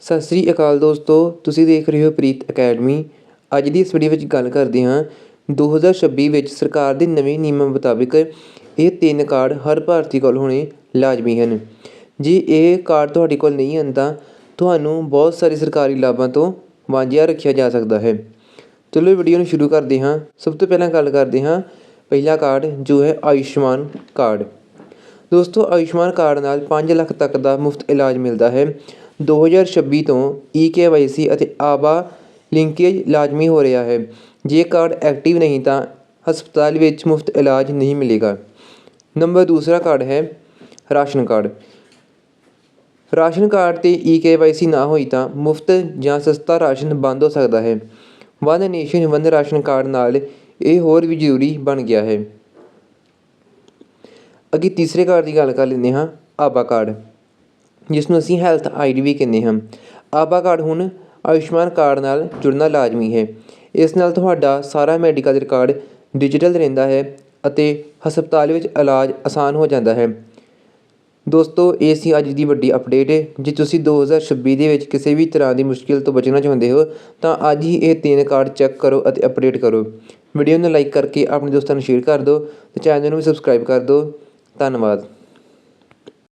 ਸਤਿ ਸ੍ਰੀ ਅਕਾਲ ਦੋਸਤੋ, ਤੁਸੀਂ ਦੇਖ ਰਹੇ ਹੋ ਪ੍ਰੀਤ ਅਕੈਡਮੀ। ਅੱਜ ਦੀ ਇਸ ਵੀਡੀਓ ਵਿੱਚ ਗੱਲ ਕਰਦੇ ਹਾਂ। 2026 ਵਿੱਚ ਸਰਕਾਰ ਦੇ ਨਵੇਂ ਨਿਯਮਾਂ ਮੁਤਾਬਿਕ ਇਹ ਤਿੰਨ ਕਾਰਡ ਹਰ ਭਾਰਤੀ ਕੋਲ ਹੋਣੇ ਲਾਜ਼ਮੀ ਹਨ। ਜੇ ਇਹ ਕਾਰਡ ਤੁਹਾਡੇ ਕੋਲ ਨਹੀਂ ਹਨ ਤਾਂ ਤੁਹਾਨੂੰ ਬਹੁਤ ਸਾਰੇ ਸਰਕਾਰੀ ਲਾਭਾਂ ਤੋਂ ਵਾਂਝਿਆ ਰੱਖਿਆ ਜਾ ਸਕਦਾ ਹੈ। ਚਲੋ ਵੀਡੀਓ ਨੂੰ ਸ਼ੁਰੂ ਕਰਦੇ ਹਾਂ। ਸਭ ਤੋਂ ਪਹਿਲਾਂ ਗੱਲ ਕਰਦੇ ਹਾਂ। ਪਹਿਲਾ ਕਾਰਡ ਜੋ ਹੈ ਆਯੁਸ਼ਮਾਨ ਕਾਰਡ। ਦੋਸਤੋ, ਆਯੁਸ਼ਮਾਨ ਕਾਰਡ ਨਾਲ 5 ਲੱਖ ਤੱਕ ਦਾ ਮੁਫਤ ਇਲਾਜ ਮਿਲਦਾ ਹੈ। 2026 ਤੋਂ ਈ ਕੇ ਵਾਈ ਸੀ ਅਤੇ ਆਬਾ ਲਿੰਕੇਜ ਲਾਜ਼ਮੀ ਹੋ ਰਿਹਾ ਹੈ। ਜੇ ਕਾਰਡ ਐਕਟਿਵ ਨਹੀਂ ਤਾਂ ਹਸਪਤਾਲ ਵਿੱਚ ਮੁਫਤ ਇਲਾਜ ਨਹੀਂ ਮਿਲੇਗਾ। ਨੰਬਰ ਦੂਸਰਾ ਕਾਰਡ ਹੈ ਰਾਸ਼ਨ ਕਾਰਡ। ਰਾਸ਼ਨ ਕਾਰਡ ਤੇ ਈ ਕੇ ਵਾਈ ਸੀ ਨਾ ਹੋਈ ਤਾਂ ਮੁਫਤ ਜਾਂ ਸਸਤਾ ਰਾਸ਼ਨ ਬੰਦ ਹੋ ਸਕਦਾ ਹੈ। One nation, one ration card ਨਾਲ ਇਹ ਹੋਰ ਵੀ ਜ਼ਰੂਰੀ ਬਣ ਗਿਆ ਹੈ। ਅੱਗੇ ਤੀਸਰੇ ਕਾਰਡ ਦੀ ਗੱਲ ਕਰ ਲੈਂਦੇ ਹਾਂ, ਆਬਾ ਕਾਰਡ। ਜਿਸ ਨੂੰ ਅਸੀਂ ਹੈਲਥ ਆਈ ਡੀ ਵੀ ਕਹਿੰਦੇ ਹਾਂ। ਆਬਾ ਕਾਰਡ ਹੁਣ ਆਯੁਸ਼ਮਾਨ ਕਾਰਡ ਨਾਲ ਜੁੜਨਾ ਲਾਜ਼ਮੀ ਹੈ। ਇਸ ਨਾਲ ਤੁਹਾਡਾ ਸਾਰਾ ਮੈਡੀਕਲ ਰਿਕਾਰਡ ਡਿਜੀਟਲ ਰਹਿੰਦਾ ਹੈ ਅਤੇ ਹਸਪਤਾਲ ਵਿੱਚ ਇਲਾਜ ਆਸਾਨ ਹੋ ਜਾਂਦਾ ਹੈ। ਦੋਸਤੋ, ਇਹ ਸੀ ਅੱਜ ਦੀ ਵੱਡੀ ਅਪਡੇਟ ਜੇ ਤੁਸੀਂ 2026 ਦੇ ਵਿੱਚ ਕਿਸੇ ਵੀ ਤਰ੍ਹਾਂ ਦੀ ਮੁਸ਼ਕਿਲ ਤੋਂ ਬਚਣਾ ਚਾਹੁੰਦੇ ਹੋ, ਤਾਂ ਅੱਜ ਹੀ ਇਹ ਤਿੰਨ ਕਾਰਡ ਚੈੱਕ ਕਰੋ ਅਤੇ ਅਪਡੇਟ ਕਰੋ। ਵੀਡੀਓ ਨੂੰ ਲਾਈਕ ਕਰਕੇ ਆਪਣੇ ਦੋਸਤਾਂ ਨੂੰ ਸ਼ੇਅਰ ਕਰ ਦਿਓ ਤੇ ਚੈਨਲ ਨੂੰ ਵੀ ਸਬਸਕ੍ਰਾਈਬ ਕਰ ਦਿਓ। ਧੰਨਵਾਦ।